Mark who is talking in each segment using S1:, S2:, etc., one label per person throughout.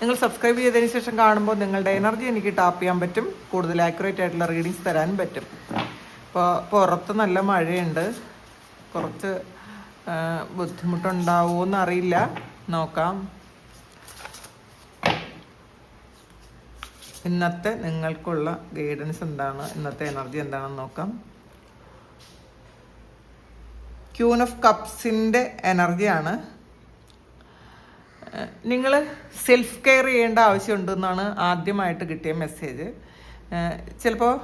S1: നിങ്ങൾ സബ്സ്ക്രൈബ് ചെയ്തതിന് ശേഷം കാണുമ്പോൾ നിങ്ങളുടെ എനർജി എനിക്ക് ടാപ്പ് ചെയ്യാൻ പറ്റും. കൂടുതൽ ആക്യുറേറ്റ് ആയിട്ടുള്ള റീഡിങ്സ് തരാൻ പറ്റും. അപ്പോൾ പുറത്ത് നല്ല മഴയുണ്ട്. കുറച്ച് ബുദ്ധിമുട്ടുണ്ടാവുമോ എന്നറിയില്ല നോക്കാം. ഇന്നത്തെ നിങ്ങൾക്കുള്ള ഗൈഡൻസ് എന്താണ്? ഇന്നത്തെ എനർജി എന്താണെന്ന് നോക്കാം. ക്യൂൺ ഓഫ് കപ്സിന്റെ എനർജിയാണ് നിങ്ങൾ സെൽഫ് കെയർ ചെയ്യേണ്ട ആവശ്യമുണ്ടെന്നാണ് ആദ്യമായിട്ട് കിട്ടിയ മെസ്സേജ് ചിലപ്പോൾ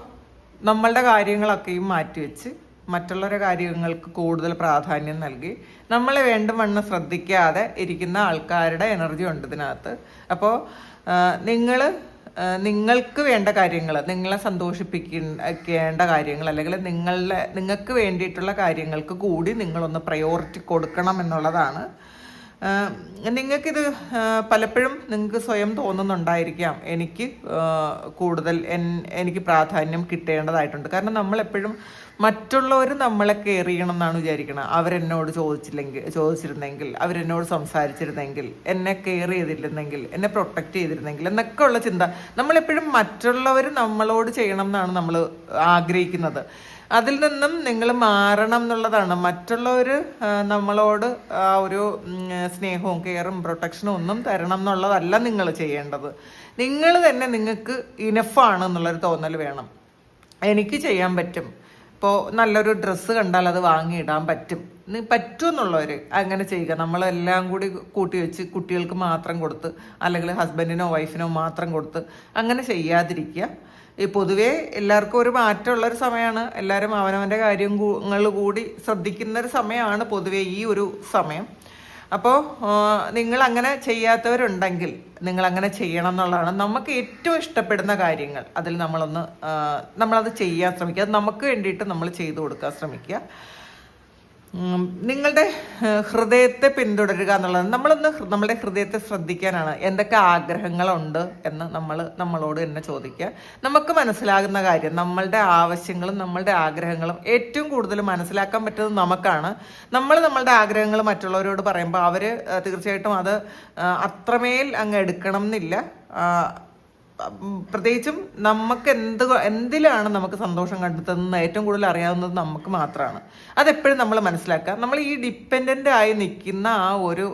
S1: നമ്മളുടെ കാര്യങ്ങളൊക്കെയും മാറ്റിവെച്ച് മറ്റുള്ളവരുടെ കാര്യങ്ങൾക്ക് കൂടുതൽ പ്രാധാന്യം നൽകി നമ്മളെ വേണ്ടും വണ്ണം ശ്രദ്ധിക്കാതെ ഇരിക്കുന്ന ആൾക്കാരുടെ എനർജി ഉണ്ട് ഇതിനകത്ത്. അപ്പോൾ നിങ്ങൾ നിങ്ങൾക്ക് വേണ്ട കാര്യങ്ങൾ നിങ്ങളെ സന്തോഷിപ്പിക്കേണ്ട കാര്യങ്ങൾ അല്ലെങ്കിൽ നിങ്ങളുടെ നിങ്ങൾക്ക് വേണ്ടിയിട്ടുള്ള കാര്യങ്ങൾക്ക് കൂടി നിങ്ങളൊന്ന് പ്രയോറിറ്റി കൊടുക്കണം എന്നുള്ളതാണ് നിങ്ങൾക്കിത് പലപ്പോഴും നിങ്ങൾക്ക് സ്വയം തോന്നുന്നുണ്ടായിരിക്കാം. എനിക്ക് കൂടുതൽ എനിക്ക് പ്രാധാന്യം കിട്ടേണ്ടതായിട്ടുണ്ട്. കാരണം നമ്മളെപ്പോഴും മറ്റുള്ളവർ നമ്മളെ കെയർ ചെയ്യണം എന്നാണ് വിചാരിക്കണം. അവരെന്നോട് ചോദിച്ചില്ലെങ്കിൽ ചോദിച്ചിരുന്നെങ്കിൽ അവരെന്നോട് സംസാരിച്ചിരുന്നെങ്കിൽ എന്നെ കെയർ ചെയ്തിരുന്നെങ്കിൽ എന്നെ പ്രൊട്ടക്റ്റ് ചെയ്തിരുന്നെങ്കിൽ എന്നൊക്കെ ഉള്ള ചിന്ത നമ്മളെപ്പോഴും മറ്റുള്ളവർ നമ്മളോട് ചെയ്യണം എന്നാണ് നമ്മൾ ആഗ്രഹിക്കുന്നത്. അതിൽ നിന്നും നിങ്ങൾ മാറണം എന്നുള്ളതാണ്. മറ്റുള്ളവർ നമ്മളോട് ആ ഒരു സ്നേഹവും കെയറും പ്രൊട്ടക്ഷനും ഒന്നും തരണം എന്നുള്ളതല്ല നിങ്ങൾ ചെയ്യേണ്ടത്. നിങ്ങൾ തന്നെ നിങ്ങൾക്ക് ഇനഫാണ് എന്നുള്ളൊരു തോന്നൽ വേണം. എനിക്ക് ചെയ്യാൻ പറ്റും. ഇപ്പോൾ നല്ലൊരു ഡ്രസ്സ് കണ്ടാൽ അത് വാങ്ങിയിടാൻ പറ്റും. നി- പറ്റും എന്നുള്ളവർ അങ്ങനെ ചെയ്യുക. നമ്മളെല്ലാം കൂടി കൂട്ടി വെച്ച് കുട്ടികൾക്ക് മാത്രം കൊടുത്ത് അല്ലെങ്കിൽ ഹസ്ബൻഡിനോ വൈഫിനോ മാത്രം കൊടുത്ത് അങ്ങനെ ചെയ്യാതിരിക്കുക. ഈ പൊതുവേ എല്ലാവർക്കും ഒരു മാറ്റമുള്ള ഒരു സമയമാണ്. എല്ലാവരും അവനവന്റെ കാര്യങ്ങൾ കൂടി ശ്രദ്ധിക്കുന്ന ഒരു സമയമാണ് പൊതുവേ ഈ ഒരു സമയം. അപ്പോൾ നിങ്ങൾ അങ്ങനെ ചെയ്യാത്തവരുണ്ടെങ്കിൽ നിങ്ങൾ അങ്ങനെ ചെയ്യണം എന്നുള്ളതാണ് നമുക്ക് ഏറ്റവും ഇഷ്ടപ്പെടുന്ന കാര്യങ്ങൾ. അതിൽ നമ്മളൊന്ന് നമ്മളത് ചെയ്യാൻ ശ്രമിക്കുക. നമുക്ക് വേണ്ടിയിട്ട് നമ്മൾ ചെയ്തു കൊടുക്കാൻ ശ്രമിക്കുക. നിങ്ങളുടെ ഹൃദയത്തെ പിന്തുടരുക എന്നുള്ളത് നമ്മളൊന്ന് നമ്മുടെ ഹൃദയത്തെ ശ്രദ്ധിക്കാനാണ് എന്തൊക്കെ ആഗ്രഹങ്ങളുണ്ട് എന്ന് നമ്മൾ നമ്മളോട് തന്നെ ചോദിക്കുക. നമുക്ക് മനസ്സിലാകുന്ന കാര്യം നമ്മളുടെ ആവശ്യങ്ങളും നമ്മളുടെ ആഗ്രഹങ്ങളും ഏറ്റവും കൂടുതൽ മനസ്സിലാക്കാൻ പറ്റുന്നത് നമുക്കാണ്. നമ്മൾ നമ്മളുടെ ആഗ്രഹങ്ങൾ മറ്റുള്ളവരോട് പറയുമ്പോൾ അവർ തീർച്ചയായിട്ടും അത് അത്രമേൽ അങ്ങ് എടുക്കണം എന്നില്ല പ്രത്യേകിച്ചും നമുക്ക് എന്ത് എന്തിലാണ് നമുക്ക് സന്തോഷം കണ്ടെത്തുന്നത്? ഏറ്റവും കൂടുതൽ അറിയാവുന്നത് നമുക്ക് മാത്രമാണ് അതെപ്പോഴും നമ്മൾ മനസ്സിലാക്കുക. നമ്മൾ ഈ ഡിപ്പെൻഡന്റ് ആയി നിൽക്കുന്ന ആ ഒരു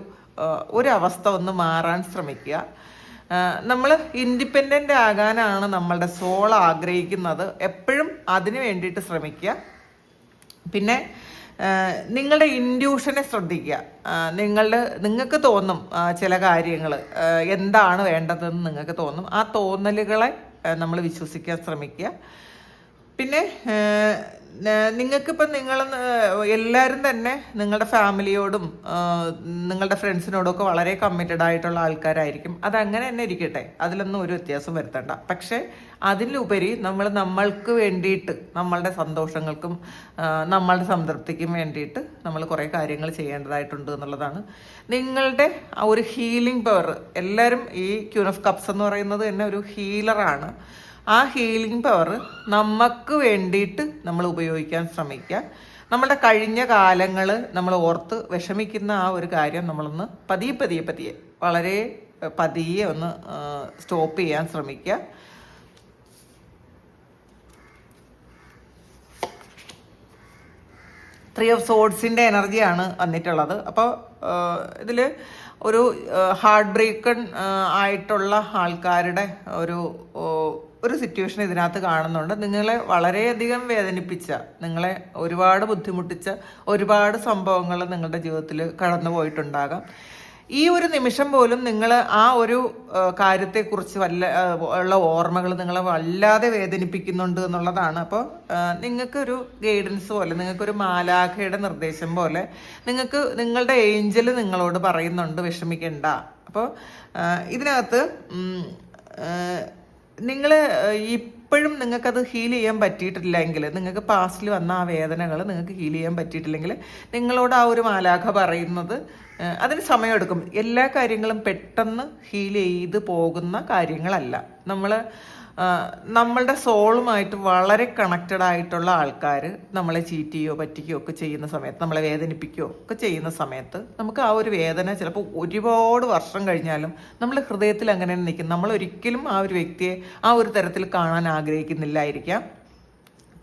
S1: ഒരു അവസ്ഥ ഒന്ന് മാറാൻ ശ്രമിക്കുക. നമ്മൾ ഇൻഡിപെൻഡന്റ് ആകാനാണ് നമ്മളുടെ സോൾ ആഗ്രഹിക്കുന്നത്. എപ്പോഴും അതിന് വേണ്ടിയിട്ട് ശ്രമിക്കുക. പിന്നെ നിങ്ങളുടെ ഇൻഡ്യൂഷനെ ശ്രദ്ധിക്കുക. നിങ്ങളുടെ നിങ്ങൾക്ക് തോന്നും ചില കാര്യങ്ങൾ എന്താണ് വേണ്ടതെന്ന് നിങ്ങൾക്ക് തോന്നും. ആ തോന്നലുകളെ നമ്മൾ വിശ്വസിക്കാൻ ശ്രമിക്കുക. പിന്നെ നിങ്ങൾക്കിപ്പം നിങ്ങൾ എല്ലാവരും തന്നെ നിങ്ങളുടെ ഫാമിലിയോടും നിങ്ങളുടെ ഫ്രണ്ട്സിനോടും ഒക്കെ വളരെ കമ്മിറ്റഡ് ആയിട്ടുള്ള ആൾക്കാരായിരിക്കും. അതങ്ങനെ തന്നെ ഇരിക്കട്ടെ. അതിലൊന്നും ഒരു വ്യത്യാസം വരുത്തണ്ട. പക്ഷേ അതിലുപരി നമ്മൾ നമ്മൾക്ക് വേണ്ടിയിട്ട് നമ്മളുടെ സന്തോഷങ്ങൾക്കും നമ്മളുടെ സംതൃപ്തിക്കും വേണ്ടിയിട്ട് നമ്മൾ കുറേ കാര്യങ്ങൾ ചെയ്യേണ്ടതായിട്ടുണ്ട് എന്നുള്ളതാണ്. നിങ്ങളുടെ ഒരു ഹീലിംഗ് പവർ എല്ലാവരും ഈ ക്യൂൻ ഓഫ് കപ്സ് എന്ന് പറയുന്നത് തന്നെ ഒരു ഹീലറാണ് ആ ഹീലിംഗ് പവർ നമുക്ക് വേണ്ടിയിട്ട് നമ്മൾ ഉപയോഗിക്കാൻ ശ്രമിക്കുക. നമ്മുടെ കഴിഞ്ഞ കാലങ്ങൾ നമ്മൾ ഓർത്ത് വിഷമിക്കുന്ന ആ ഒരു കാര്യം നമ്മളൊന്ന് പതിയെ പതിയെ പതിയെ വളരെ പതിയെ ഒന്ന് സ്റ്റോപ്പ് ചെയ്യാൻ ശ്രമിക്കുക. ത്രീ ഓഫ് സോഡ്സിന്റെ എനർജിയാണ് വന്നിട്ടുള്ളത്. അപ്പോൾ ഇതിൽ ഒരു ഹാർട്ട് ബ്രേക്കൺ ആയിട്ടുള്ള ആൾക്കാരുടെ ഒരു ഒരു സിറ്റുവേഷൻ ഇതിനകത്ത് കാണുന്നുണ്ട്. നിങ്ങളെ വളരെയധികം വേദനിപ്പിച്ച നിങ്ങളെ ഒരുപാട് ബുദ്ധിമുട്ടിച്ച ഒരുപാട് സംഭവങ്ങൾ നിങ്ങളുടെ ജീവിതത്തിൽ കടന്നു പോയിട്ടുണ്ടാകാം. ഈ ഒരു നിമിഷം പോലും നിങ്ങൾ ആ ഒരു കാര്യത്തെക്കുറിച്ച് വല്ല ഉള്ള ഓർമ്മകൾ നിങ്ങളെ വല്ലാതെ വേദനിപ്പിക്കുന്നുണ്ട് എന്നുള്ളതാണ്. അപ്പോൾ നിങ്ങൾക്കൊരു ഗൈഡൻസ് പോലെ നിങ്ങൾക്കൊരു മാലാഖയുടെ നിർദ്ദേശം പോലെ നിങ്ങൾക്ക് നിങ്ങളുടെ ഏഞ്ചൽ നിങ്ങളോട് പറയുന്നുണ്ട് വിഷമിക്കണ്ട. അപ്പോൾ ഇതിനകത്ത് നിങ്ങൾ ഇപ്പോഴും നിങ്ങൾക്കത് ഹീൽ ചെയ്യാൻ പറ്റിയിട്ടില്ലെങ്കിൽ നിങ്ങൾക്ക് പാസ്റ്റിൽ വന്ന ആ വേദനകൾ നിങ്ങൾക്ക് ഹീൽ ചെയ്യാൻ പറ്റിയിട്ടില്ലെങ്കിൽ നിങ്ങളോട് ആ ഒരു മാലാഖ പറയുന്നത് അതിന് സമയമെടുക്കും. എല്ലാ കാര്യങ്ങളും പെട്ടെന്ന് ഹീൽ ചെയ്ത് പോകുന്ന കാര്യങ്ങളല്ല. നമ്മൾ നമ്മളുടെ സോളുമായിട്ട് വളരെ കണക്റ്റഡ് ആയിട്ടുള്ള ആൾക്കാർ നമ്മളെ ചീറ്റ് ചെയ്യുകയോ പറ്റിക്കുകയോ ഒക്കെ ചെയ്യുന്ന സമയത്ത് നമ്മളെ വേദനിപ്പിക്കുകയോ ഒക്കെ ചെയ്യുന്ന സമയത്ത് നമുക്ക് ആ ഒരു വേദന ചിലപ്പോൾ ഒരുപാട് വർഷം കഴിഞ്ഞാലും നമ്മുടെ ഹൃദയത്തിൽ അങ്ങനെ നിൽക്കും നമ്മൾ ഒരിക്കലും ആ ഒരു വ്യക്തിയെ ആ ഒരു തരത്തിൽ കാണാൻ ആഗ്രഹിക്കുന്നില്ലായിരിക്കാം.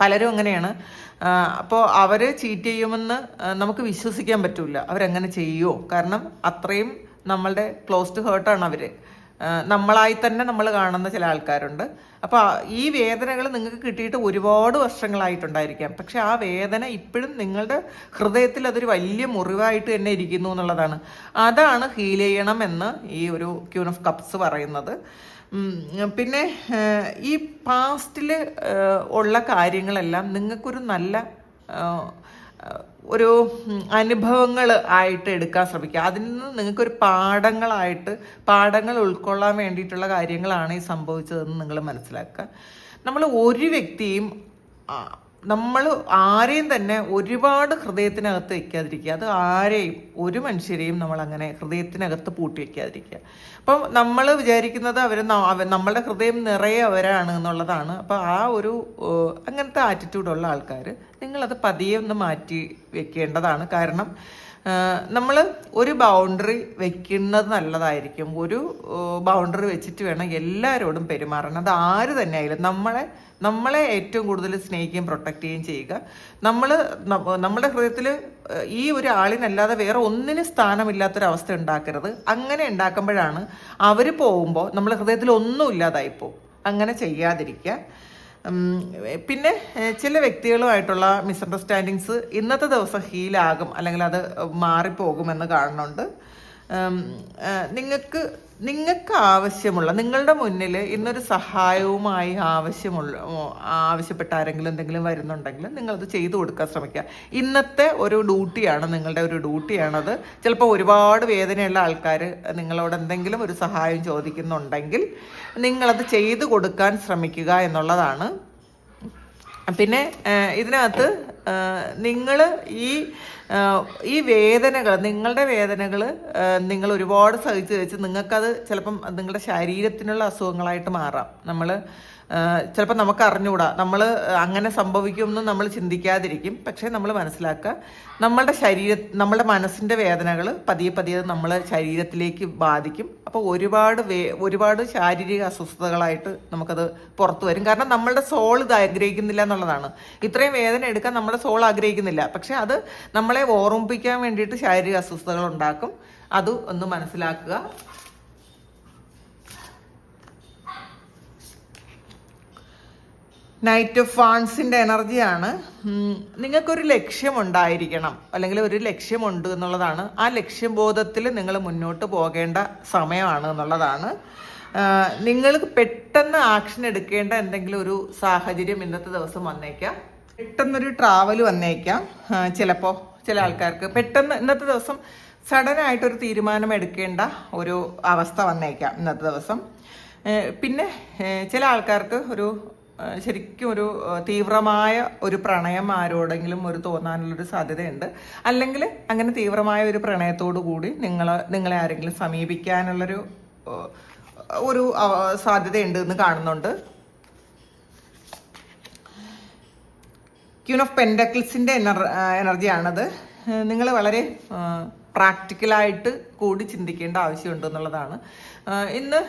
S1: പലരും അങ്ങനെയാണ്. അപ്പോൾ അവർ ചീറ്റ് ചെയ്യുമെന്ന് നമുക്ക് വിശ്വസിക്കാൻ പറ്റില്ല അവരങ്ങനെ ചെയ്യുമോ കാരണം അത്രയും നമ്മളുടെ ക്ലോസ് ടു ഹേർട്ടാണ് അവർ നമ്മളായി തന്നെ നമ്മൾ കാണുന്ന ചില ആൾക്കാരുണ്ട്. അപ്പോൾ ഈ വേദനകൾ നിങ്ങൾക്ക് കിട്ടിയിട്ട് ഒരുപാട് വർഷങ്ങളായിട്ടുണ്ടായിരിക്കാം. പക്ഷെ ആ വേദന ഇപ്പോഴും നിങ്ങളുടെ ഹൃദയത്തിൽ അതൊരു വലിയ മുറിവായിട്ട് തന്നെ ഇരിക്കുന്നു എന്നുള്ളതാണ്. അതാണ് ഹീൽ ചെയ്യണം എന്ന് ഈ ഒരു ക്യൂൺ ഓഫ് കപ്സ് പറയുന്നത്. പിന്നെ ഈ പാസ്റ്റിൽ ഉള്ള കാര്യങ്ങളെല്ലാം നിങ്ങൾക്കൊരു നല്ല ഒരു അനുഭവങ്ങൾ ആയിട്ട് എടുക്കാൻ ശ്രമിക്കുക. അതിൽ നിന്ന് നിങ്ങൾക്കൊരു പാഠങ്ങളായിട്ട് പാഠങ്ങൾ ഉൾക്കൊള്ളാൻ വേണ്ടിയിട്ടുള്ള കാര്യങ്ങളാണ് ഈ സംഭവിച്ചതെന്ന് നിങ്ങൾ മനസ്സിലാക്കുക. നമ്മൾ ഒരു വ്യക്തിയും നമ്മൾ ആരെയും തന്നെ ഒരുപാട് ഹൃദയത്തിനകത്ത് വയ്ക്കാതിരിക്കുക അത് ആരെയും ഒരു മനുഷ്യരെയും നമ്മൾ അങ്ങനെ ഹൃദയത്തിനകത്ത് പൂട്ടി വയ്ക്കാതിരിക്കുക അപ്പം നമ്മൾ വിചാരിക്കുന്നത് അവർ നമ്മളുടെ ഹൃദയം നിറയെ അവരാണ് എന്നുള്ളതാണ്. അപ്പോൾ ആ ഒരു അങ്ങനത്തെ ആറ്റിറ്റ്യൂഡുള്ള ആൾക്കാർ നിങ്ങളത് പതിയെ ഒന്ന് മാറ്റി വെക്കേണ്ടതാണ്. കാരണം നമ്മൾ ഒരു ബൗണ്ടറി വെക്കുന്നത് നല്ലതായിരിക്കും. ഒരു ബൗണ്ടറി വെച്ചിട്ട് വേണം എല്ലാവരോടും പെരുമാറണം അത് ആര് തന്നെ ആയാലും നമ്മളെ നമ്മളെ ഏറ്റവും കൂടുതൽ സ്നേഹിക്കുകയും പ്രൊട്ടക്റ്റ് ചെയ്യുകയും ചെയ്യുക. നമ്മൾ നമ്മുടെ ഹൃദയത്തിൽ ഈ ഒരു ആളിനല്ലാതെ വേറെ ഒന്നിന് സ്ഥാനമില്ലാത്തൊരവസ്ഥ ഉണ്ടാക്കരുത്. അങ്ങനെ ഉണ്ടാക്കുമ്പോഴാണ് അവർ പോകുമ്പോൾ നമ്മുടെ ഹൃദയത്തിൽ ഒന്നും ഇല്ലാതായിപ്പോവും അങ്ങനെ ചെയ്യാതിരിക്കുക. പിന്നെ ചില വ്യക്തികളുമായിട്ടുള്ള മിസ്അണ്ടർസ്റ്റാൻഡിങ്സ് ഇന്നത്തെ ദിവസം ഹീലാകും അല്ലെങ്കിൽ അത് മാറിപ്പോകുമെന്ന് കാണുന്നുണ്ട്. നിങ്ങൾക്ക് നിങ്ങൾക്ക് ആവശ്യമുള്ള നിങ്ങളുടെ മുന്നിൽ ഇന്നൊരു സഹായവുമായി ആവശ്യമുള്ള ആവശ്യപ്പെട്ട ആരെങ്കിലും എന്തെങ്കിലും വരുന്നുണ്ടെങ്കിൽ നിങ്ങളത് ചെയ്തു കൊടുക്കാൻ ശ്രമിക്കുക. ഇന്നത്തെ ഒരു ഡ്യൂട്ടിയാണ് നിങ്ങളുടെ ഒരു ഡ്യൂട്ടിയാണത്. ചിലപ്പോൾ ഒരുപാട് വേദനയുള്ള ആൾക്കാർ നിങ്ങളോട് എന്തെങ്കിലും ഒരു സഹായം ചോദിക്കുന്നുണ്ടെങ്കിൽ നിങ്ങളത് ചെയ്തു കൊടുക്കാൻ ശ്രമിക്കുക എന്നുള്ളതാണ്. പിന്നെ ഇതിനകത്ത് നിങ്ങൾ ഈ ഈ വേദനകൾ നിങ്ങളുടെ വേദനകൾ നിങ്ങൾ ഒരുപാട് സഹിച്ച് വെച്ച് നിങ്ങൾക്കത് ചിലപ്പം നിങ്ങളുടെ ശരീരത്തിനുള്ള അസുഖങ്ങളായിട്ട് മാറാം. നമ്മൾ ചിലപ്പോൾ നമുക്ക് അറിഞ്ഞുകൂടാ നമ്മൾ അങ്ങനെ സംഭവിക്കുമെന്ന് നമ്മൾ ചിന്തിക്കാതിരിക്കും. പക്ഷേ നമ്മൾ മനസ്സിലാക്കുക നമ്മളുടെ ശരീര നമ്മുടെ മനസ്സിന്റെ വേദനകൾ പതിയെ പതിയെ നമ്മൾ ശരീരത്തിലേക്ക് ബാധിക്കും. അപ്പോൾ ഒരുപാട് വേ ഒരുപാട് ശാരീരിക അസ്വസ്ഥതകളായിട്ട് നമുക്കത് പുറത്തു വരും. കാരണം നമ്മളുടെ സോൾ ഇത് ആഗ്രഹിക്കുന്നില്ല എന്നുള്ളതാണ്. ഇത്രയും വേദന എടുക്കാൻ നമ്മുടെ സോൾ ആഗ്രഹിക്കുന്നില്ല. പക്ഷേ അത് നമ്മളെ ഓർമ്മിപ്പിക്കാൻ വേണ്ടിയിട്ട് ശാരീരിക അസ്വസ്ഥതകൾ ഉണ്ടാക്കും. അത് ഒന്ന് മനസ്സിലാക്കുക. നൈറ്റ് ഓഫ് ഫാൺസിന്റെ എനർജിയാണ് നിങ്ങൾക്കൊരു ലക്ഷ്യമുണ്ടായിരിക്കണം. അല്ലെങ്കിൽ ഒരു ലക്ഷ്യമുണ്ട് എന്നുള്ളതാണ്. ആ ലക്ഷ്യബോധത്തിൽ നിങ്ങൾ മുന്നോട്ട് പോകേണ്ട സമയമാണ് എന്നുള്ളതാണ്. നിങ്ങൾക്ക് പെട്ടെന്ന് ആക്ഷൻ എടുക്കേണ്ട എന്തെങ്കിലും ഒരു സാഹചര്യം ഇന്നത്തെ ദിവസം വന്നേക്കാം. പെട്ടെന്നൊരു ട്രാവൽ വന്നേക്കാം. ചിലപ്പോൾ ചില ആൾക്കാർക്ക് പെട്ടെന്ന് ഇന്നത്തെ ദിവസം സഡൻ ആയിട്ടൊരു തീരുമാനം എടുക്കേണ്ട ഒരു അവസ്ഥ വന്നേക്കാം ഇന്നത്തെ ദിവസം. പിന്നെ ചില ആൾക്കാർക്ക് ഒരു ശരിക്കും ഒരു തീവ്രമായ ഒരു പ്രണയം ആരോടെങ്കിലും ഒരു തോന്നാനുള്ളൊരു സാധ്യതയുണ്ട്. അല്ലെങ്കിൽ അങ്ങനെ തീവ്രമായ ഒരു പ്രണയത്തോടു കൂടി നിങ്ങൾ നിങ്ങളെ ആരെങ്കിലും സമീപിക്കാനുള്ളൊരു ഒരു സാധ്യതയുണ്ട് എന്ന് കാണുന്നുണ്ട്. ക്യൂൺ ഓഫ് പെൻഡക്കിൾസിന്റെ എനർ എനർജിയാണത്. നിങ്ങൾ വളരെ പ്രാക്ടിക്കലായിട്ട് കൂടി ചിന്തിക്കേണ്ട ആവശ്യമുണ്ട് എന്നുള്ളതാണ്. ഇന്ന്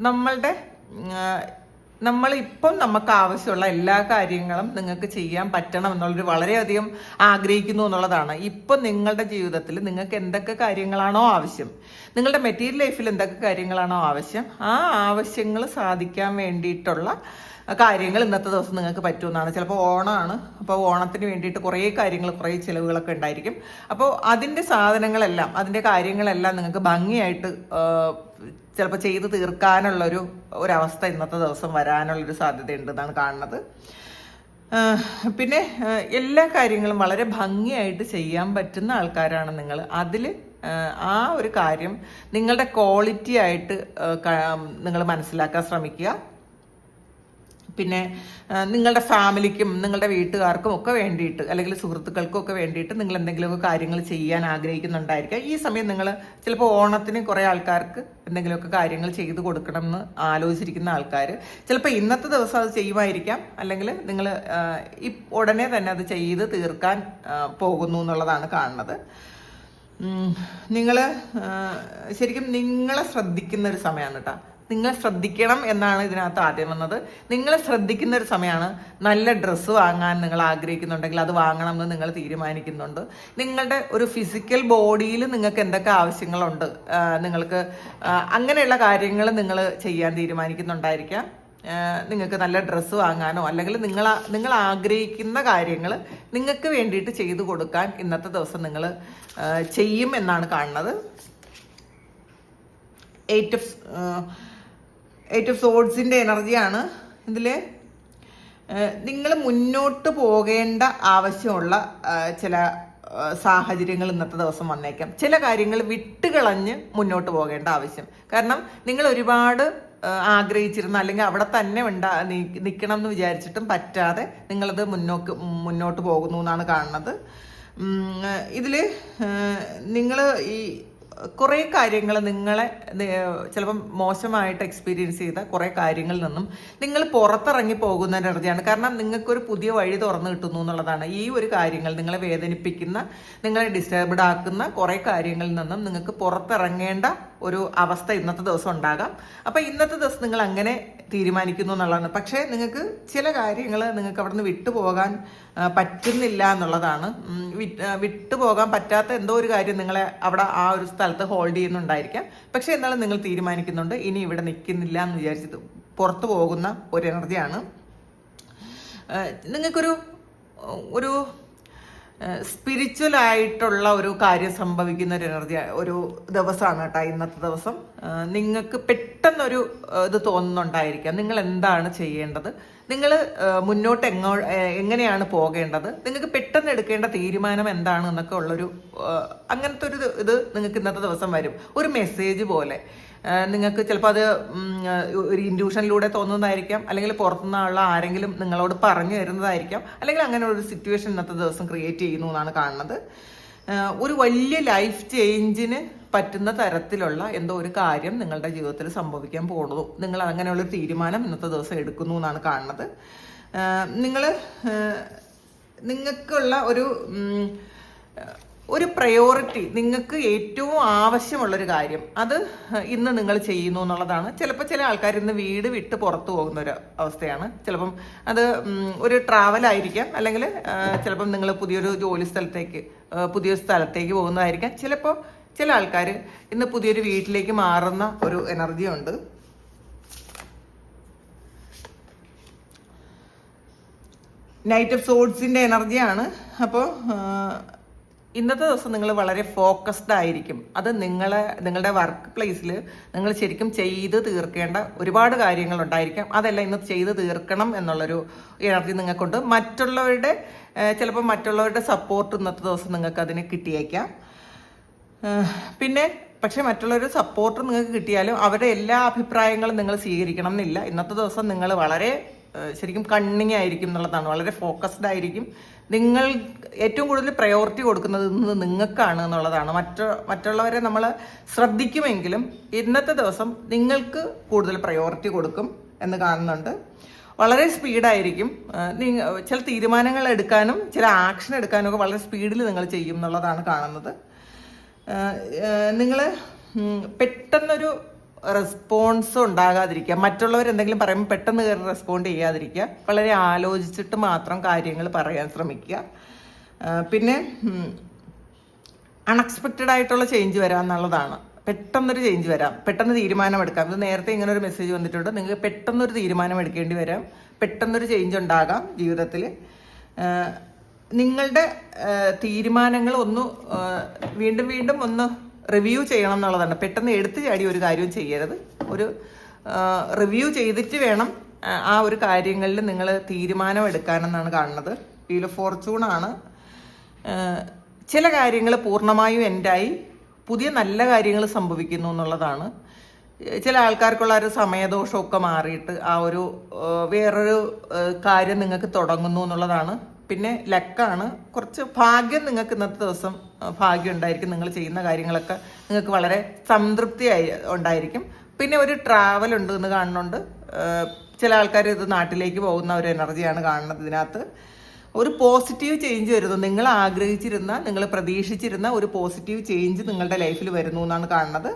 S1: നമ്മളുടെ നമ്മൾ ഇപ്പം നമുക്ക് ആവശ്യമുള്ള എല്ലാ കാര്യങ്ങളും നിങ്ങൾക്ക് ചെയ്യാൻ പറ്റണം എന്നുള്ളൊരു വളരെയധികം ആഗ്രഹിക്കുന്നു എന്നുള്ളതാണ്. ഇപ്പം നിങ്ങളുടെ ജീവിതത്തിൽ നിങ്ങൾക്ക് എന്തൊക്കെ കാര്യങ്ങളാണോ ആവശ്യം? നിങ്ങളുടെ മെറ്റീരിയൽ ലൈഫിൽ എന്തൊക്കെ കാര്യങ്ങളാണോ ആവശ്യം? ആ ആവശ്യങ്ങൾ സാധിക്കാൻ വേണ്ടിയിട്ടുള്ള കാര്യങ്ങൾ ഇന്നത്തെ ദിവസം നിങ്ങൾക്ക് പറ്റുമെന്നാണ്. ചിലപ്പോൾ ഓണമാണ്. അപ്പോൾ ഓണത്തിന് വേണ്ടിയിട്ട് കുറേ കാര്യങ്ങൾ കുറേ ചിലവുകളൊക്കെ ഉണ്ടായിരിക്കും. അപ്പോൾ അതിന്റെ സാധനങ്ങളെല്ലാം അതിന്റെ കാര്യങ്ങളെല്ലാം നിങ്ങൾക്ക് ഭംഗിയായിട്ട് ചിലപ്പോൾ ചെയ്ത് തീർക്കാനുള്ളൊരു ഒരവസ്ഥ ഇന്നത്തെ ദിവസം വരാനുള്ളൊരു സാധ്യതയുണ്ടെന്നാണ് കാണുന്നത്. പിന്നെ എല്ലാ കാര്യങ്ങളും വളരെ ഭംഗിയായിട്ട് ചെയ്യാൻ പറ്റുന്ന ആൾക്കാരാണ് നിങ്ങൾ. അതിൽ ആ ഒരു കാര്യം നിങ്ങളുടെ ക്വാളിറ്റി ആയിട്ട് നിങ്ങൾ മനസ്സിലാക്കാൻ ശ്രമിക്കുക. പിന്നെ നിങ്ങളുടെ ഫാമിലിക്കും നിങ്ങളുടെ വീട്ടുകാർക്കും ഒക്കെ വേണ്ടിയിട്ട് അല്ലെങ്കിൽ സുഹൃത്തുക്കൾക്കും ഒക്കെ വേണ്ടിയിട്ട് നിങ്ങൾ എന്തെങ്കിലുമൊക്കെ കാര്യങ്ങൾ ചെയ്യാൻ ആഗ്രഹിക്കുന്നുണ്ടായിരിക്കാം. ഈ സമയം നിങ്ങൾ ചിലപ്പോൾ ഓണത്തിന് കുറേ ആൾക്കാർക്ക് എന്തെങ്കിലുമൊക്കെ കാര്യങ്ങൾ ചെയ്ത് കൊടുക്കണം എന്ന് ആലോചിച്ചിരിക്കുന്ന ആൾക്കാർ ചിലപ്പോൾ ഇന്നത്തെ ദിവസം അത് ചെയ്യുമായിരിക്കാം. അല്ലെങ്കിൽ നിങ്ങൾ ഉടനെ തന്നെ അത് ചെയ്ത് തീർക്കാൻ പോകുന്നു എന്നുള്ളതാണ് കാണുന്നത്. നിങ്ങൾ ശരിക്കും നിങ്ങളെ ശ്രദ്ധിക്കുന്ന ഒരു സമയമാണ് കേട്ടോ. നിങ്ങൾ ശ്രദ്ധിക്കണം എന്നാണ് ഇതിനകത്ത് ആദ്യം വന്നത്. നിങ്ങൾ ശ്രദ്ധിക്കുന്ന ഒരു സമയമാണ് നല്ല ഡ്രസ്സ് വാങ്ങാൻ നിങ്ങൾ ആഗ്രഹിക്കുന്നുണ്ടെങ്കിൽ അത് വാങ്ങണം എന്ന് നിങ്ങൾ തീരുമാനിക്കുന്നുണ്ട്. നിങ്ങളുടെ ഒരു ഫിസിക്കൽ ബോഡിയിൽ നിങ്ങൾക്ക് എന്തൊക്കെ ആവശ്യങ്ങളുണ്ട് നിങ്ങൾക്ക് അങ്ങനെയുള്ള കാര്യങ്ങൾ നിങ്ങൾ ചെയ്യാൻ തീരുമാനിക്കുന്നുണ്ടായിരിക്കാം. നിങ്ങൾക്ക് നല്ല ഡ്രസ്സ് വാങ്ങാനോ അല്ലെങ്കിൽ നിങ്ങൾ നിങ്ങൾ ആഗ്രഹിക്കുന്ന കാര്യങ്ങൾ നിങ്ങൾക്ക് വേണ്ടിയിട്ട് ചെയ്തു കൊടുക്കാൻ ഇന്നത്തെ ദിവസം നിങ്ങൾ ചെയ്യും എന്നാണ് കാണുന്നത്. ഓഫ് എയ്റ്റ് ഓഫ് സോഡ്സിന്റെ എനർജിയാണ് ഇതിൽ നിങ്ങൾ മുന്നോട്ട് പോകേണ്ട ആവശ്യമുള്ള ചില സാഹചര്യങ്ങൾ ഇന്നത്തെ ദിവസം വന്നേക്കാം. ചില കാര്യങ്ങൾ വിട്ടുകളഞ്ഞ് മുന്നോട്ട് പോകേണ്ട ആവശ്യം. കാരണം നിങ്ങൾ ഒരുപാട് ആഗ്രഹിച്ചിരുന്ന അല്ലെങ്കിൽ അവിടെ തന്നെ ഉണ്ടാ നിൽക്കണം എന്ന് വിചാരിച്ചിട്ടും പറ്റാതെ നിങ്ങളത് മുന്നോക്ക് മുന്നോട്ട് പോകുന്നു എന്നാണ് കാണുന്നത്. ഇതിൽ നിങ്ങൾ ഈ കുറേ കാര്യങ്ങൾ നിങ്ങളെ ചിലപ്പം മോശമായിട്ട് എക്സ്പീരിയൻസ് ചെയ്ത കുറേ കാര്യങ്ങളിൽ നിന്നും നിങ്ങൾ പുറത്തിറങ്ങി പോകുന്ന എനർജിയാണ്. കാരണം നിങ്ങൾക്കൊരു പുതിയ വഴി തുറന്നു കിട്ടുന്നു എന്നുള്ളതാണ്. ഈ ഒരു കാര്യങ്ങൾ നിങ്ങളെ വേദനിപ്പിക്കുന്ന നിങ്ങളെ ഡിസ്റ്റർബ്ഡ് ആക്കുന്ന കുറേ കാര്യങ്ങളിൽ നിന്നും നിങ്ങൾക്ക് പുറത്തിറങ്ങേണ്ട ഒരു അവസ്ഥ ഇന്നത്തെ ദിവസം ഉണ്ടാകാം. അപ്പം ഇന്നത്തെ ദിവസം നിങ്ങൾ അങ്ങനെ തീരുമാനിക്കുന്നു എന്നുള്ളതാണ്. പക്ഷേ നിങ്ങൾക്ക് ചില കാര്യങ്ങൾ നിങ്ങൾക്ക് അവിടെ നിന്ന് വിട്ടുപോകാൻ പറ്റുന്നില്ല എന്നുള്ളതാണ്. വിട്ടുപോകാൻ പറ്റാത്ത എന്തോ ഒരു കാര്യം നിങ്ങളെ അവിടെ ആ ഒരു സ്ഥലത്ത് ഹോൾഡ് ചെയ്യുന്നുണ്ടായിരിക്കാം. പക്ഷേ എന്നാലും നിങ്ങൾ തീരുമാനിക്കുന്നുണ്ട്. ഇനി ഇവിടെ നിൽക്കുന്നില്ല എന്ന് വിചാരിച്ചത് പുറത്തു പോകുന്ന ഒരു എനർജിയാണ്. നിങ്ങൾക്കൊരു ഒരു സ്പിരിച്വൽ ആയിട്ടുള്ള ഒരു കാര്യം സംഭവിക്കുന്ന ഒരു എനർജി ഒരു ദിവസമാണ് കേട്ടോ ഇന്നത്തെ ദിവസം. നിങ്ങൾക്ക് പെട്ടെന്നൊരു ഇത് തോന്നുന്നുണ്ടായിരിക്കാം. നിങ്ങൾ എന്താണ് ചെയ്യേണ്ടത്? നിങ്ങൾ മുന്നോട്ട് എങ്ങോ എങ്ങനെയാണ് പോകേണ്ടത്? നിങ്ങൾക്ക് പെട്ടെന്ന് എടുക്കേണ്ട തീരുമാനം എന്താണ് എന്നൊക്കെ ഉള്ളൊരു അങ്ങനത്തെ ഒരു ഇത് നിങ്ങൾക്ക് ഇന്നത്തെ ദിവസം വരും. ഒരു മെസ്സേജ് പോലെ. നിങ്ങൾക്ക് ചിലപ്പോൾ അത് ഒരു ഇൻഡ്യൂഷനിലൂടെ തോന്നുന്നതായിരിക്കാം. അല്ലെങ്കിൽ പുറത്തുനിന്നുള്ള ആരെങ്കിലും നിങ്ങളോട് പറഞ്ഞു തരുന്നതായിരിക്കാം. അല്ലെങ്കിൽ അങ്ങനെ ഒരു സിറ്റുവേഷൻ ഇന്നത്തെ ദിവസം ക്രിയേറ്റ് ചെയ്യുന്നു എന്നാണ് കാണുന്നത്. ഒരു വലിയ ലൈഫ് ചേഞ്ചിന് പറ്റുന്ന തരത്തിലുള്ള എന്തോ ഒരു കാര്യം നിങ്ങളുടെ ജീവിതത്തിൽ സംഭവിക്കാൻ പോകുന്നു നിങ്ങൾ അങ്ങനെയുള്ള തീരുമാനം ഇന്നത്തെ ദിവസം എടുക്കുന്നു എന്നാണ് കാണുന്നത്. നിങ്ങൾ നിങ്ങൾക്കുള്ള ഒരു ഒരു പ്രയോറിറ്റി നിങ്ങൾക്ക് ഏറ്റവും ആവശ്യമുള്ളൊരു കാര്യം. അത് ഇന്ന് നിങ്ങൾ ചെയ്യുന്നു എന്നുള്ളതാണ്. ചിലപ്പോൾ ചില ആൾക്കാർ ഇന്ന് വീട് വിട്ട് പുറത്തു പോകുന്ന ഒരു അവസ്ഥയാണ്. ചിലപ്പം അത് ഒരു ട്രാവൽ ആയിരിക്കാം. അല്ലെങ്കിൽ ചിലപ്പം നിങ്ങൾ പുതിയൊരു ജോലി സ്ഥലത്തേക്ക് പുതിയൊരു സ്ഥലത്തേക്ക് പോകുന്നതായിരിക്കാം. ചിലപ്പോൾ ചില ആൾക്കാർ ഇന്ന് പുതിയൊരു വീട്ടിലേക്ക് മാറുന്ന ഒരു എനർജി ഉണ്ട്. നൈറ്റ് ഓഫ് സോഡ്സിന്റെ എനർജിയാണ് അപ്പോൾ ഇന്നത്തെ ദിവസം നിങ്ങൾ വളരെ ഫോക്കസ്ഡ് ആയിരിക്കും. അത് നിങ്ങളെ നിങ്ങളുടെ വർക്ക് പ്ലേസിൽ നിങ്ങൾ ശരിക്കും ചെയ്ത് തീർക്കേണ്ട ഒരുപാട് കാര്യങ്ങൾ ഉണ്ടായിരിക്കാം. അതെല്ലാം ഇന്ന് ചെയ്ത് തീർക്കണം എന്നുള്ളൊരു എനർജി നിങ്ങൾക്കുണ്ട്. മറ്റുള്ളവരുടെ ചിലപ്പോൾ മറ്റുള്ളവരുടെ സപ്പോർട്ട് ഇന്നത്തെ ദിവസം നിങ്ങൾക്ക് അതിന് കിട്ടിയേക്കാം. പിന്നെ പക്ഷെ മറ്റുള്ളവരുടെ സപ്പോർട്ട് നിങ്ങൾക്ക് കിട്ടിയാലും അവരുടെ എല്ലാ അഭിപ്രായങ്ങളും നിങ്ങൾ സ്വീകരിക്കണം എന്നില്ല. ഇന്നത്തെ ദിവസം നിങ്ങൾ വളരെ ശരിക്കും കണ്ണിങ് ആയിരിക്കും എന്നുള്ളതാണ്. വളരെ ഫോക്കസ്ഡ് ആയിരിക്കും. നിങ്ങൾ ഏറ്റവും കൂടുതൽ പ്രയോറിറ്റി കൊടുക്കുന്നത് ഇന്ന് നിങ്ങൾക്കാണ് എന്നുള്ളതാണ്. മറ്റു മറ്റുള്ളവരെ നമ്മൾ ശ്രദ്ധിക്കുമെങ്കിലും ഇന്നത്തെ ദിവസം നിങ്ങൾക്ക് കൂടുതൽ പ്രയോറിറ്റി കൊടുക്കും എന്ന് കാണുന്നുണ്ട്. വളരെ സ്പീഡായിരിക്കും ചില തീരുമാനങ്ങൾ എടുക്കാനും ചില ആക്ഷൻ എടുക്കാനും ഒക്കെ വളരെ സ്പീഡിൽ നിങ്ങൾ ചെയ്യും എന്നുള്ളതാണ് കാണുന്നത്. നിങ്ങൾ പെട്ടെന്നൊരു റെസ്പോൺസ് ഉണ്ടാകാതിരിക്കുക. മറ്റുള്ളവർ എന്തെങ്കിലും പറയുമ്പോൾ പെട്ടെന്ന് കയറി റെസ്പോണ്ട് ചെയ്യാതിരിക്കുക. വളരെ ആലോചിച്ചിട്ട് മാത്രം കാര്യങ്ങൾ പറയാൻ ശ്രമിക്കുക. പിന്നെ അൺഎക്സ്പെക്റ്റഡ് ആയിട്ടുള്ള ചേഞ്ച് വരാം എന്നുള്ളതാണ്. പെട്ടെന്നൊരു ചേഞ്ച് വരാം. പെട്ടെന്ന് തീരുമാനമെടുക്കാം. ഇത് നേരത്തെ ഇങ്ങനെ ഒരു മെസ്സേജ് വന്നിട്ടുണ്ട്. നിങ്ങൾക്ക് പെട്ടെന്നൊരു തീരുമാനം എടുക്കേണ്ടി വരാം. പെട്ടെന്നൊരു ചേഞ്ച് ഉണ്ടാകാം ജീവിതത്തിൽ നിങ്ങളുടെ തീരുമാനങ്ങൾ ഒന്ന് വീണ്ടും വീണ്ടും ഒന്ന് റിവ്യൂ ചെയ്യണം എന്നുള്ളതാണ്. പെട്ടെന്ന് എടുത്തു ചാടി ഒരു കാര്യവും ചെയ്യരുത്. ഒരു റിവ്യൂ ചെയ്തിട്ട് വേണം ആ, ഒരു കാര്യങ്ങളിൽ നിങ്ങൾ തീരുമാനം എടുക്കാനെന്നാണ് കാണുന്നത് വീൽ ഏഹ് ചില കാര്യങ്ങൾ പൂർണമായും എൻഡായി പുതിയ നല്ല കാര്യങ്ങൾ സംഭവിക്കുന്നു എന്നുള്ളതാണ്. ചില ആൾക്കാർക്കുള്ള ഒരു സമയദോഷമൊക്കെ മാറിയിട്ട് ആ ഒരു വേറൊരു കാര്യം നിങ്ങൾക്ക് തുടങ്ങുന്നു എന്നുള്ളതാണ്. പിന്നെ ലക്കാണ്. കുറച്ച് ഭാഗ്യം നിങ്ങൾക്ക് ഇന്നത്തെ ദിവസം ഭാഗ്യം ഉണ്ടായിരിക്കും. നിങ്ങൾ ചെയ്യുന്ന കാര്യങ്ങളൊക്കെ നിങ്ങൾക്ക് വളരെ സംതൃപ്തിയായി ഉണ്ടായിരിക്കും. പിന്നെ ഒരു ട്രാവൽ ഉണ്ട് എന്ന് കാണുന്നുണ്ട്. ചില ആൾക്കാർ ഇത് നാട്ടിലേക്ക് പോകുന്ന ഒരു എനർജിയാണ് കാണുന്നത് ഇതിനകത്ത്. ഒരു പോസിറ്റീവ് ചേഞ്ച് വരുന്നു. നിങ്ങൾ ആഗ്രഹിച്ചിരുന്ന നിങ്ങൾ പ്രതീക്ഷിച്ചിരുന്ന ഒരു പോസിറ്റീവ് ചേഞ്ച് നിങ്ങളുടെ ലൈഫിൽ വരുന്നു എന്നാണ് കാണുന്നത്.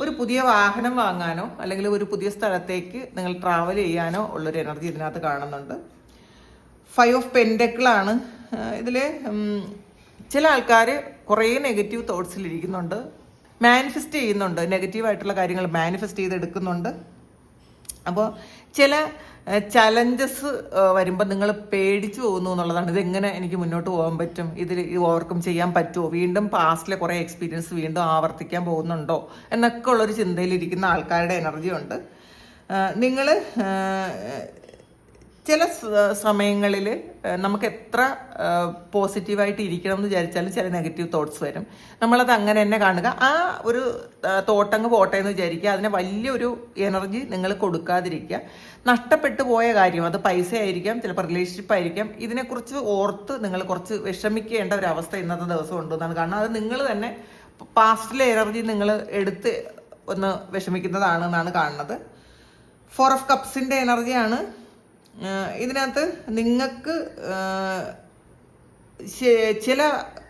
S1: ഒരു പുതിയ വാഹനം വാങ്ങാനോ അല്ലെങ്കിൽ ഒരു പുതിയ സ്ഥലത്തേക്ക് നിങ്ങൾ ട്രാവൽ ചെയ്യാനോ ഉള്ളൊരു എനർജി ഇതിനകത്ത് കാണുന്നുണ്ട്. ഫൈവ് ഓഫ് പെൻഡക്കിളാണ് ഇതിൽ ചില ആൾക്കാർ കുറേ നെഗറ്റീവ് തോട്ട്സിലിരിക്കുന്നുണ്ട് മാനിഫെസ്റ്റ് ചെയ്യുന്നുണ്ട്. നെഗറ്റീവായിട്ടുള്ള കാര്യങ്ങൾ മാനിഫെസ്റ്റ് ചെയ്തെടുക്കുന്നുണ്ട്. അപ്പോൾ ചില ചലഞ്ചസ് വരുമ്പോൾ നിങ്ങൾ പേടിച്ചു പോകുന്നു എന്നുള്ളതാണ്. ഇതെങ്ങനെ എനിക്ക് മുന്നോട്ട് പോകാൻ പറ്റും? ഇതിൽ ഓവർകം ചെയ്യാൻ പറ്റുമോ വീണ്ടും പാസ്റ്റിലെ കുറേ എക്സ്പീരിയൻസ് വീണ്ടും ആവർത്തിക്കാൻ പോകുന്നുണ്ടോ? എന്നൊക്കെ ഉള്ളൊരു ചിന്തയിലിരിക്കുന്ന ആൾക്കാരുടെ എനർജി ഉണ്ട്. നിങ്ങൾ ചില സമയങ്ങളിൽ നമുക്ക് എത്ര പോസിറ്റീവായിട്ട് ഇരിക്കണം എന്ന് വിചാരിച്ചാലും ചില നെഗറ്റീവ് തോട്ട്സ് വരും. നമ്മളത് അങ്ങനെ തന്നെ കാണുക. ആ ഒരു തോട്ടങ്ങ് പോട്ടെ എന്ന് വിചാരിക്കുക. അതിനെ വലിയൊരു എനർജി നിങ്ങൾ കൊടുക്കാതിരിക്കുക. നഷ്ടപ്പെട്ടു പോയ കാര്യം അത് പൈസ ആയിരിക്കാം ചിലപ്പോൾ റിലേഷൻഷിപ്പ് ആയിരിക്കാം. ഇതിനെക്കുറിച്ച് ഓർത്ത് നിങ്ങൾ കുറച്ച് വിഷമിക്കേണ്ട ഒരു അവസ്ഥ ഇന്നത്തെ ദിവസം ഉണ്ടെന്നാണ് കാരണം അത് നിങ്ങൾ തന്നെ പാസ്റ്റിലെ എനർജി നിങ്ങൾ എടുത്ത് ഒന്ന് വിഷമിക്കുന്നതാണ് എന്നാണ് കാണുന്നത്. ഫോർ ഓഫ് കപ്സിന്റെ എനർജിയാണ് ഇതിനകത്ത് നിങ്ങൾക്ക് ചില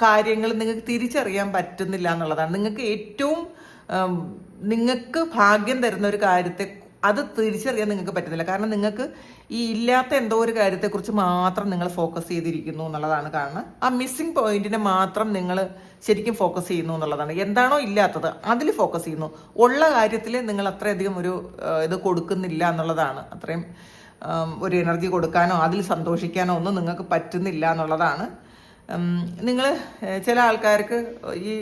S1: കാര്യങ്ങൾ നിങ്ങൾക്ക് തിരിച്ചറിയാൻ പറ്റുന്നില്ല എന്നുള്ളതാണ്. നിങ്ങൾക്ക് ഏറ്റവും നിങ്ങൾക്ക് ഭാഗ്യം തരുന്ന ഒരു കാര്യത്തെ അത് തിരിച്ചറിയാൻ നിങ്ങൾക്ക് പറ്റുന്നില്ല. കാരണം നിങ്ങൾക്ക് ഈ ഇല്ലാത്ത എന്തോ ഒരു കാര്യത്തെക്കുറിച്ച് മാത്രം നിങ്ങൾ ഫോക്കസ് ചെയ്തിരിക്കുന്നു എന്നുള്ളതാണ് കാരണം. ആ മിസ്സിംഗ് പോയിന്റിനെ മാത്രം നിങ്ങൾ ശരിക്കും ഫോക്കസ് ചെയ്യുന്നു എന്നുള്ളതാണ്. എന്താണോ ഇല്ലാത്തത് അതിൽ ഫോക്കസ് ചെയ്യുന്നു. ഉള്ള കാര്യത്തിൽ നിങ്ങൾ അത്രയധികം ഒരു ഇത് കൊടുക്കുന്നില്ല എന്നുള്ളതാണ്. അത്രയും ഒരു എനർജി കൊടുക്കാനോ അതിൽ സന്തോഷിക്കാനോ ഒന്നും നിങ്ങൾക്ക് പറ്റുന്നില്ല എന്നുള്ളതാണ്. നിങ്ങൾ ചില ആൾക്കാർക്ക് ഈ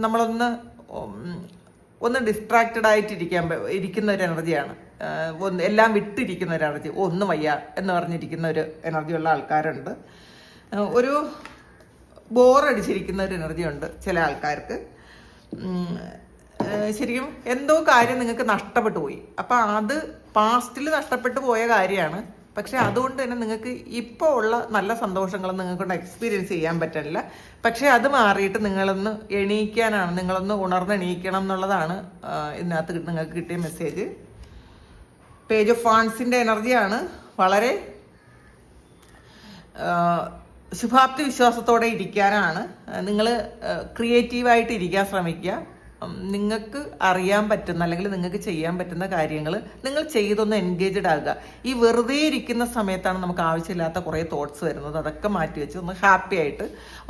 S1: നമ്മളൊന്ന് ഒന്ന് ഡിസ്ട്രാക്റ്റഡ് ആയിട്ടിരിക്കാൻ ഇരിക്കുന്ന ഒരു എനർജിയാണ്. ഒന്ന് എല്ലാം വിട്ടിരിക്കുന്ന ഒരു എനർജി. ഒന്നും വയ്യ എന്ന് പറഞ്ഞിരിക്കുന്ന ഒരു എനർജിയുള്ള ആൾക്കാരുണ്ട്. ഒരു ബോറടിച്ചിരിക്കുന്ന ഒരു എനർജി ഉണ്ട് ചില ആൾക്കാർക്ക്. ശരിക്കും എന്തോ കാര്യം നിങ്ങൾക്ക് നഷ്ടപ്പെട്ടു പോയി. അപ്പം അത് പാസ്റ്റിൽ നഷ്ടപ്പെട്ടു പോയ കാര്യമാണ്. പക്ഷെ അതുകൊണ്ട് തന്നെ നിങ്ങൾക്ക് ഇപ്പോൾ ഉള്ള നല്ല സന്തോഷങ്ങൾ നിങ്ങൾക്കൊണ്ട് എക്സ്പീരിയൻസ് ചെയ്യാൻ പറ്റില്ല. പക്ഷെ അത് മാറിയിട്ട് നിങ്ങളൊന്ന് എണീക്കാനാണ് നിങ്ങളൊന്ന് ഉണർന്ന് എണീക്കണം എന്നുള്ളതാണ് ഇതിനകത്ത് നിങ്ങൾക്ക് കിട്ടിയ മെസ്സേജ് പേജ് ഓഫ് ഫാൻസിന്റെ എനർജിയാണ്. വളരെ ശുഭാപ്തി വിശ്വാസത്തോടെ ഇരിക്കാനാണ്. നിങ്ങൾ ക്രിയേറ്റീവായിട്ട് ഇരിക്കാൻ ശ്രമിക്കുക. നിങ്ങൾക്ക് അറിയാൻ പറ്റുന്ന അല്ലെങ്കിൽ നിങ്ങൾക്ക് ചെയ്യാൻ പറ്റുന്ന കാര്യങ്ങൾ നിങ്ങൾ ചെയ്തൊന്ന് എൻഗേജഡ് ആകുക. ഈ വെറുതെ ഇരിക്കുന്ന സമയത്താണ് നമുക്ക് ആവശ്യമില്ലാത്ത കുറേ തോട്ട്സ് വരുന്നത്. അതൊക്കെ മാറ്റി വെച്ച് ഒന്ന് ഹാപ്പി ആയിട്ട്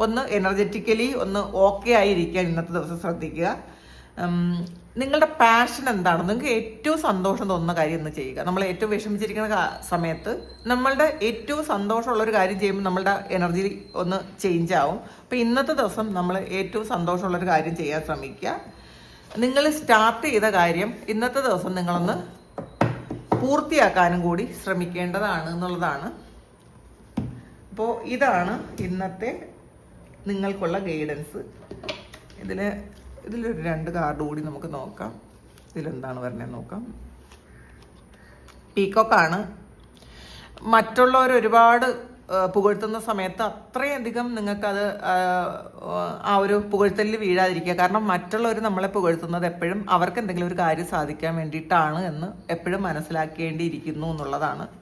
S1: ഒന്ന് എനർജറ്റിക്കലി ഒന്ന് ഓക്കെ ആയിരിക്കാൻ ഇന്നത്തെ ദിവസം ശ്രദ്ധിക്കുക. നിങ്ങളുടെ പാഷൻ എന്താണ് നിങ്ങൾക്ക് ഏറ്റവും സന്തോഷം തോന്നുന്ന കാര്യം ഒന്ന് ചെയ്യുക. നമ്മൾ ഏറ്റവും വിഷമിച്ചിരിക്കുന്ന സമയത്ത് നമ്മളുടെ ഏറ്റവും സന്തോഷമുള്ള ഒരു കാര്യം ചെയ്യുമ്പോൾ നമ്മളുടെ എനർജി ഒന്ന് ചേഞ്ച് ആവും. അപ്പോൾ ഇന്നത്തെ ദിവസം നമ്മൾ ഏറ്റവും സന്തോഷമുള്ള ഒരു കാര്യം ചെയ്യാൻ ശ്രമിക്കുക. നിങ്ങൾ സ്റ്റാർട്ട് ചെയ്ത കാര്യം ഇന്നത്തെ ദിവസം നിങ്ങളൊന്ന് പൂർത്തിയാക്കാനും കൂടി ശ്രമിക്കേണ്ടതാണ് എന്നുള്ളതാണ്. അപ്പോൾ ഇതാണ് ഇന്നത്തെ നിങ്ങൾക്കുള്ള ഗൈഡൻസ് ഇതിൽ ഇതിലൊരു രണ്ട് കാർഡ് കൂടി നമുക്ക് നോക്കാം. ഇതിലെന്താണ് പറഞ്ഞത് നോക്കാം. പീക്കോക്കാണ് മറ്റുള്ളവർ ഒരുപാട് പുകഴ്ത്തുന്ന സമയത്ത് അത്രയധികം നിങ്ങൾക്കത് ആ, ഒരു പുകഴ്ത്തലിൽ വീഴാതിരിക്കുക. കാരണം മറ്റുള്ളവർ നമ്മളെ പുകഴ്ത്തുന്നത് എപ്പോഴും അവർക്ക് എന്തെങ്കിലും ഒരു കാര്യം സാധിക്കാൻ വേണ്ടിയിട്ടാണ് എന്ന് എപ്പോഴും മനസ്സിലാക്കേണ്ടിയിരിക്കുന്നു എന്നുള്ളതാണ്.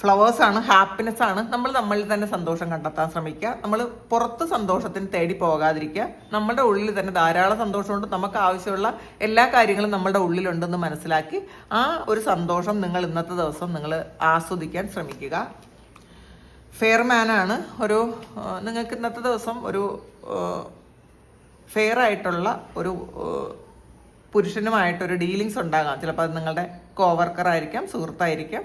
S1: ഫ്ലവേഴ്സ് ആണ് ഹാപ്പിനെസ് ആണ്. നമ്മൾ നമ്മളിൽ തന്നെ സന്തോഷം കണ്ടെത്താൻ ശ്രമിക്കുക. നമ്മൾ പുറത്ത് സന്തോഷത്തിന് തേടി പോകാതിരിക്കുക. നമ്മുടെ ഉള്ളിൽ തന്നെ ധാരാളം സന്തോഷമുണ്ട്. നമുക്ക് ആവശ്യമുള്ള എല്ലാ കാര്യങ്ങളും നമ്മുടെ ഉള്ളിലുണ്ടെന്ന് മനസ്സിലാക്കി ആ ഒരു സന്തോഷം നിങ്ങൾ ഇന്നത്തെ ദിവസം നിങ്ങൾ ആസ്വദിക്കാൻ ശ്രമിക്കുക. ഫെയർമാനാണ് ഒരു നിങ്ങൾക്ക് ഇന്നത്തെ ദിവസം ഒരു ഫെയർ ആയിട്ടുള്ള ഒരു പുരുഷനുമായിട്ടൊരു ഡീലിങ്സ് ഉണ്ടാകാം. ചിലപ്പോൾ അത് നിങ്ങളുടെ കോവർക്കറായിരിക്കാം സുഹൃത്തായിരിക്കാം.